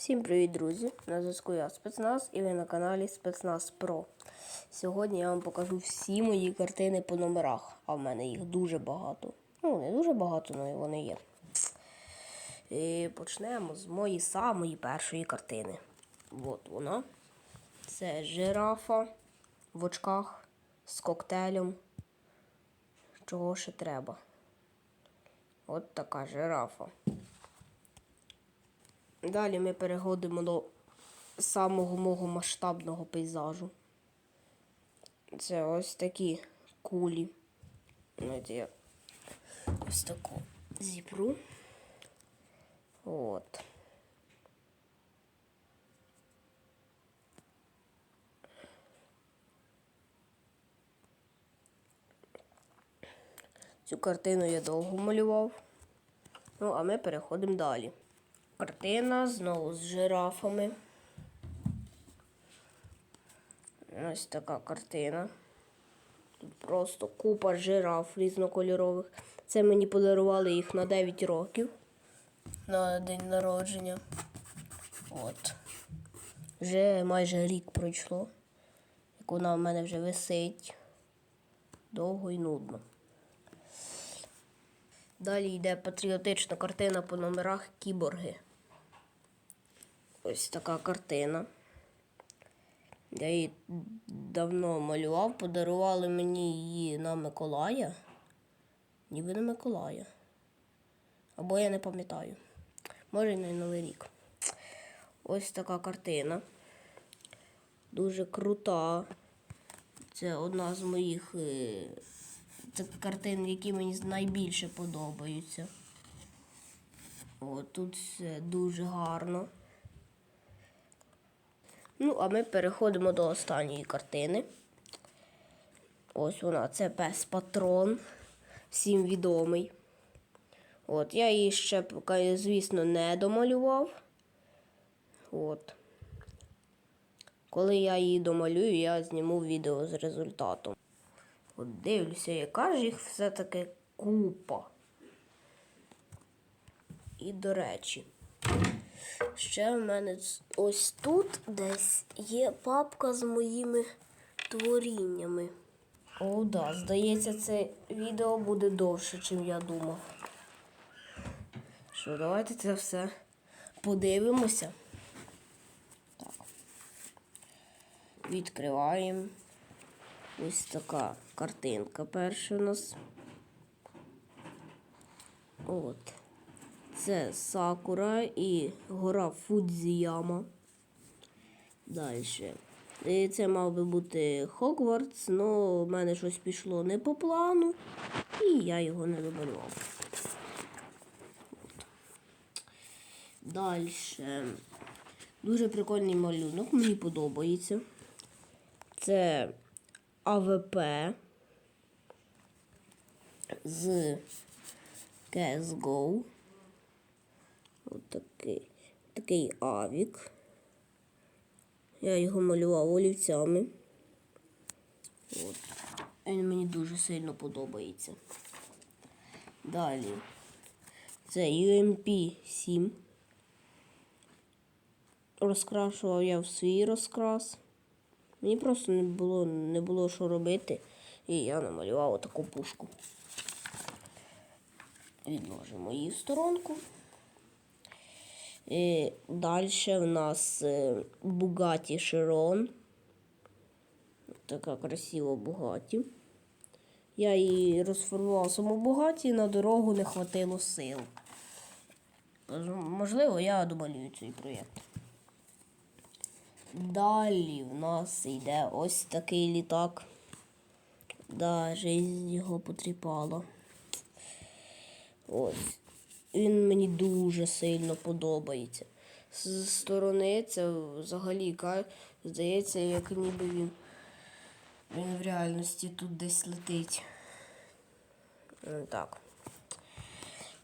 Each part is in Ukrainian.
Всім привіт, друзі! На зв'язку я спецназ і ви на каналі Спецназ Про. Сьогодні я вам покажу всі мої картини по номерах, а в мене їх дуже багато. Ну, не дуже багато, але вони є. І почнемо з моєї самої першої картини. От вона. Це жирафа в очках з коктейлем. Чого ще треба? От така жирафа. Далі ми переходимо до самого мого масштабного пейзажу. Це ось такі кулі. Знаєте, я ось таку зіпру. От. Цю картину я довго малював. Ну, а ми переходимо далі. Картина знову з жирафами. Ось така картина. Тут просто купа жираф різнокольорових. Це мені подарували їх на 9 років на день народження. От. Вже майже рік пройшло. Як вона в мене вже висить. Довго і нудно. Далі йде патріотична картина по номерах кіборги. Ось така картина. Я її давно малював, подарували мені її на Миколая. Ніби на Миколая. Або я не пам'ятаю. Може, на Новий рік. Ось така картина. Дуже крута. Це одна з моїх е, це картин, які мені найбільше подобаються. О, тут все дуже гарно. Ну, а ми переходимо до останньої картини. Ось вона, це пес патрон, всім відомий. От, я її ще, звісно, не домалював. От. Коли я її домалюю, я зніму відео з результатом. От дивлюся, яка ж їх все-таки купа. І до речі, ще в мене ось тут десь є папка з моїми творіннями. О, да, здається, це відео буде довше, ніж я думав. Що, давайте це все подивимося. Так. Відкриваємо. Ось така картинка перша у нас. От. Це Сакура і гора Фудзіяма. Далі. І це мав би бути Хогвартс, але в мене щось пішло не по плану, і я його не домалював. Далі. Дуже прикольний малюнок, мені подобається. Це АВП з CSGO. Ось такий, такий авік. Я його малював олівцями. От. Він мені дуже сильно подобається. Далі. Це UMP 7. Розкрашував я в свій розкрас. Мені просто не було не було що робити, і я намалював таку пушку. Відложимо її в сторонку. І Далі в нас Bugatti Chiron. Така красива Bugatti. Я її розформував саму Бугаті, на дорогу не хватило сил. Можливо, я домалюю цей проєкт. Далі в нас йде ось такий літак. Да, жизнь його потріпала. Ось. Він мені дуже сильно подобається. З сторони це взагалі здається, як ніби він, він в реальності тут десь летить. Е, Так.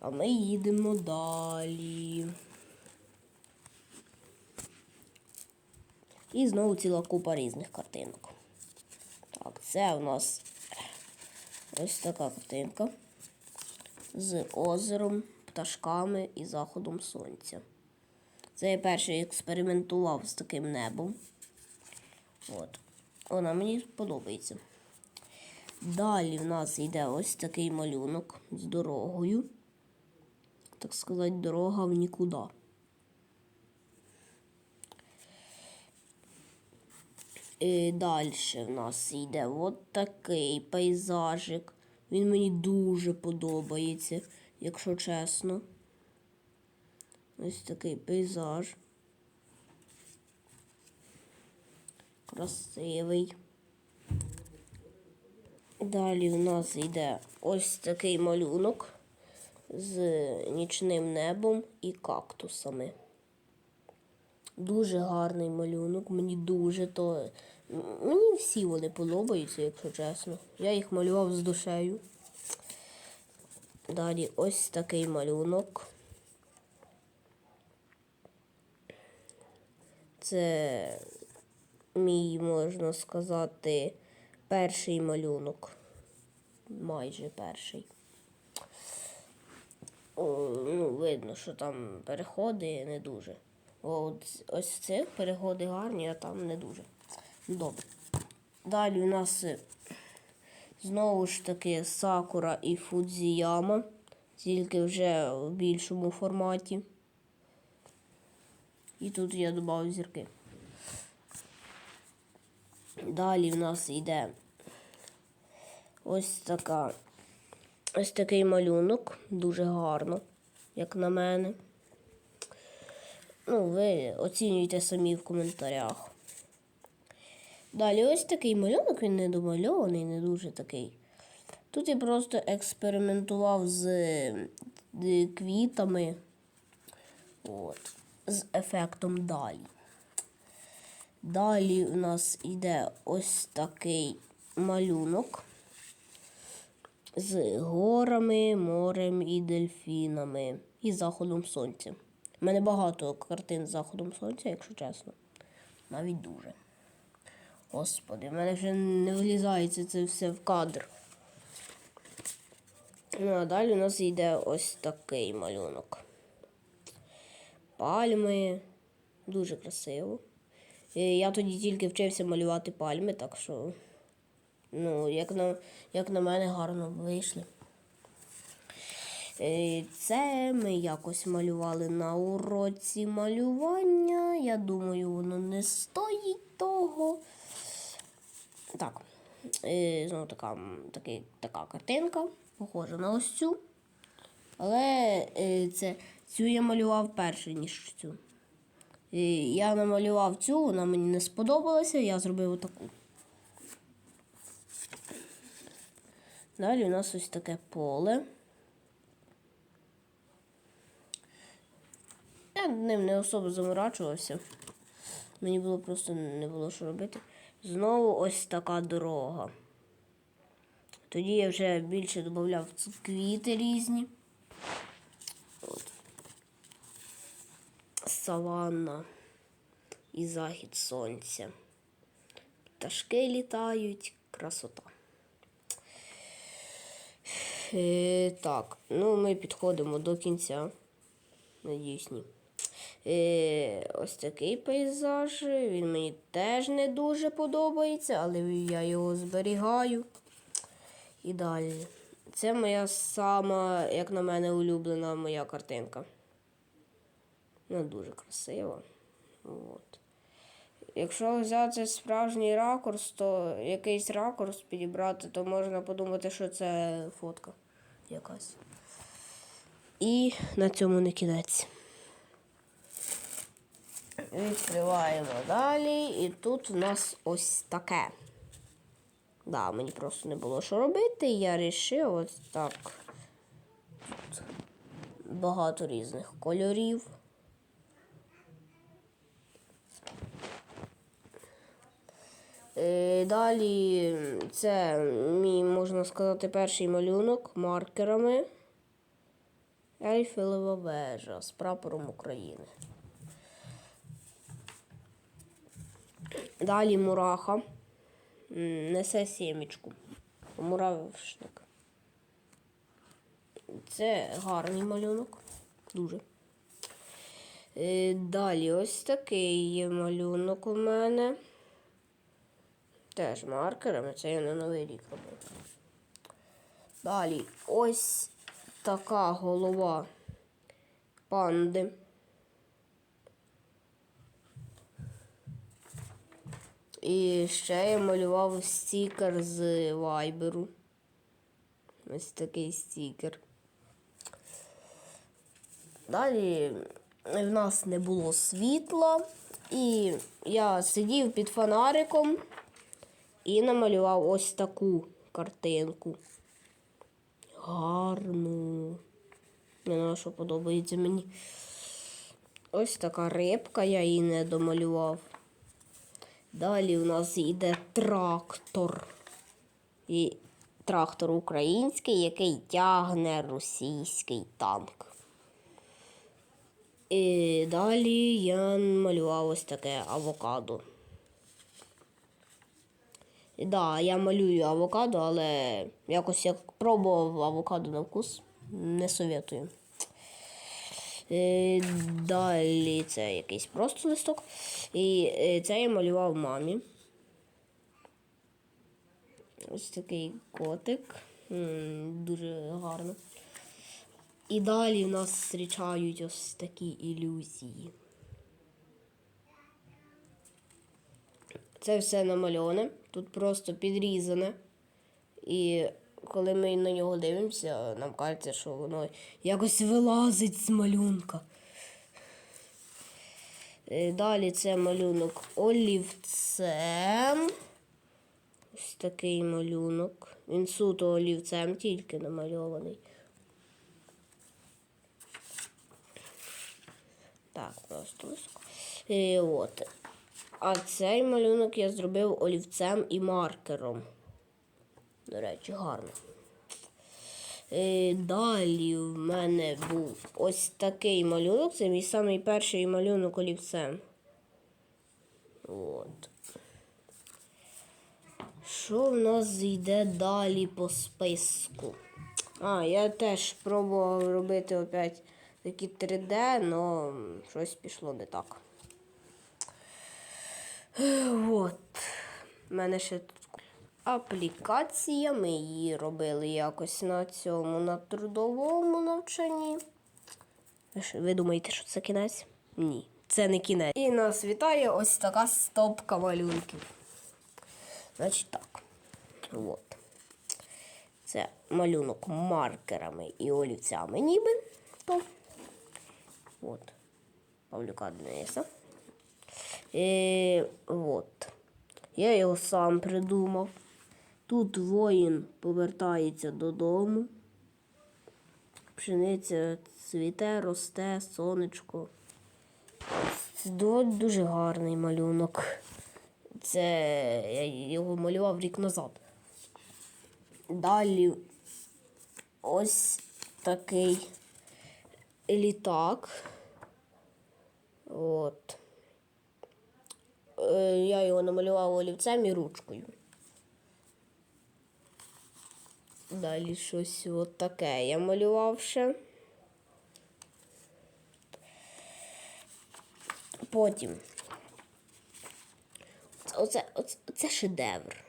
А ми їдемо далі. І знову ціла купа різних картинок. Так, це у нас ось така картинка з озером, пташками і заходом сонця. Це я перший експериментував з таким небом. От. Вона мені подобається. Далі в нас йде ось такий малюнок з дорогою. Так сказати, дорога в нікуди. І далі в нас йде от такий пейзажик. Він мені дуже подобається, якщо чесно. Ось такий пейзаж. Красивий. Далі в нас йде ось такий малюнок з нічним небом і кактусами. Дуже гарний малюнок, мені дуже то. Мені всі вони подобаються, якщо чесно. Я їх малював з душею. Далі ось такий малюнок. Це мій, можна сказати, перший малюнок. Майже перший. О, ну, видно, що там переходи не дуже. От, ось цих переходи гарні, а там не дуже. Добре. Далі у нас знову ж таки Сакура і Фудзіяма, тільки вже в більшому форматі. І тут я додав зірки. Далі в нас йде ось така ось такий малюнок, дуже гарно, як на мене. Ну, ви оцінюйте самі в коментарях. Далі ось такий малюнок, він не домальований, не дуже такий. Тут я просто експериментував з е, квітами. От, з ефектом далі. Далі у нас йде ось такий малюнок з горами, морем і дельфінами і заходом сонця. У мене багато картин з заходом сонця, якщо чесно. Навіть дуже. Господи, в мене вже не влізається це все в кадр. Ну, а далі у нас йде ось такий малюнок. Пальми. Дуже красиво. І я тоді тільки вчився малювати пальми, так що, ну, як на, як на мене, гарно вийшли. Е, Це ми якось малювали на уроці малювання. Я думаю, воно не стоїть того. Так, е, знову така, такий, така картинка, похожа на ось цю. Але е, це, цю я малював перше, ніж цю. І я намалював цю, вона мені не сподобалася, я зробив отаку. Далі у нас ось таке поле. Я ним не особо заморачувався. Мені було просто не було що робити. Знову ось така дорога. Тоді я вже більше додавав квіти різні. От. Саванна і захід сонця. Пташки літають, красота. Е, так, ну ми підходимо до кінця. Надіюсь, ні. Е, ось такий пейзаж. Він мені теж не дуже подобається, але я його зберігаю. І далі. Це моя сама, як на мене, улюблена моя картинка. Вона дуже красива. От. Якщо взяти справжній ракурс, то якийсь ракурс підібрати, то можна подумати, що це фотка якась. І на цьому не кінець. Відкриваємо далі, і тут у нас ось таке. Да, мені просто не було що робити, я вирішив ось так. Тут багато різних кольорів. Е, Далі це мій, можна сказати, перший малюнок маркерами. Ейфелева вежа з прапором України. Далі мураха. Несе сімечку. Муравшник. Це гарний малюнок. Дуже. Е, Далі ось такий є малюнок у мене. Теж маркерами, це я на новий рік робив. Далі ось така голова панди. І ще я малював стікер з вайберу. Ось такий стікер. Далі в нас не було світла, і я сидів під фонариком і намалював ось таку картинку. Гарну. Не знаю, що подобається мені. Ось така рибка, я її не домалював. Далі у нас йде трактор. І трактор український, який тягне російський танк. І далі я малював ось таке авокадо. І да, я малюю авокадо, але якось як пробував авокадо на вкус, не советую. Е, Далі це якийсь просто листок. І е, це я малював мамі. Ось такий котик. Дуже гарно. І далі в нас зустрічають ось такі ілюзії. Це все намальоване, тут просто підрізане. І коли ми на нього дивимося, нам кажеться, що воно якось вилазить з малюнка. Е, Далі це малюнок олівцем. Ось такий малюнок. Він суто олівцем тільки намальований. Так, просто. І от. А цей малюнок я зробив олівцем і маркером. До речі, гарно. Е, Далі в мене був ось такий малюнок. Це мій самий перший малюнок олівцем. От. Що в нас йде далі по списку? А, я теж пробував робити опять такі 3D, але щось пішло не так. От. У мене ще тут аплікація. Ми її робили якось на цьому, на трудовому навчанні. Ви думаєте, що це кінець? Ні, це не кінець. І нас вітає ось така стопка малюнків. Значить так. От. Це малюнок маркерами і олівцями ніби. То. От. Павлюка Дениса. І, от. Я його сам придумав. Тут воїн повертається додому. Пшениця цвіте, росте, сонечко. Це дуже гарний малюнок. Це я його малював рік назад. Далі ось такий літак. От. Е, Я його намалював олівцем і ручкою. Далі щось от таке я малював ще. Потім. Оце, оце, оце шедевр.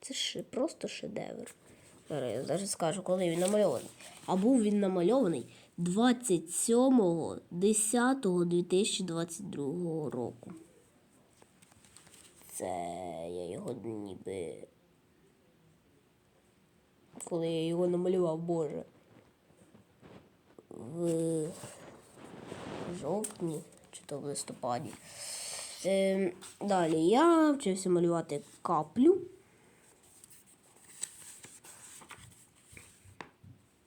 Це ж просто шедевр. Зараз я навіть скажу, коли він намальований. А був він намальований 27.10.2022 року. Це я його ніби. Коли я його намалював, Боже. В жовтні чи то в листопаді. Ем, далі я вчився малювати каплю.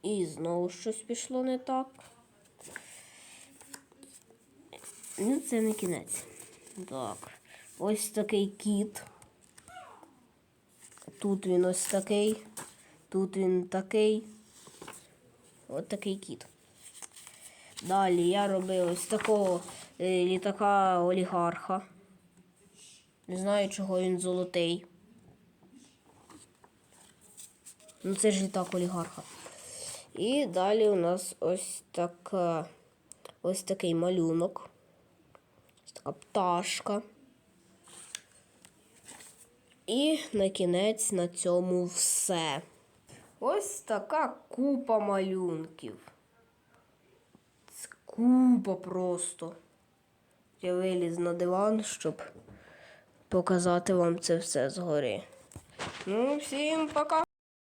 І знову щось пішло не так. Ну, це не кінець. Так. Ось такий кіт. Тут він ось такий. Тут він такий. Ось такий кіт. Далі я робив ось такого е, літака олігарха. Не знаю, чого він золотий. Ну, це ж літак олігарха. І далі у нас ось така ось такий малюнок. Ось така пташка. І на кінець на цьому все. Ось така купа малюнків. Це купа просто. Я виліз на диван, щоб показати вам це все згори. Ну, всім пока!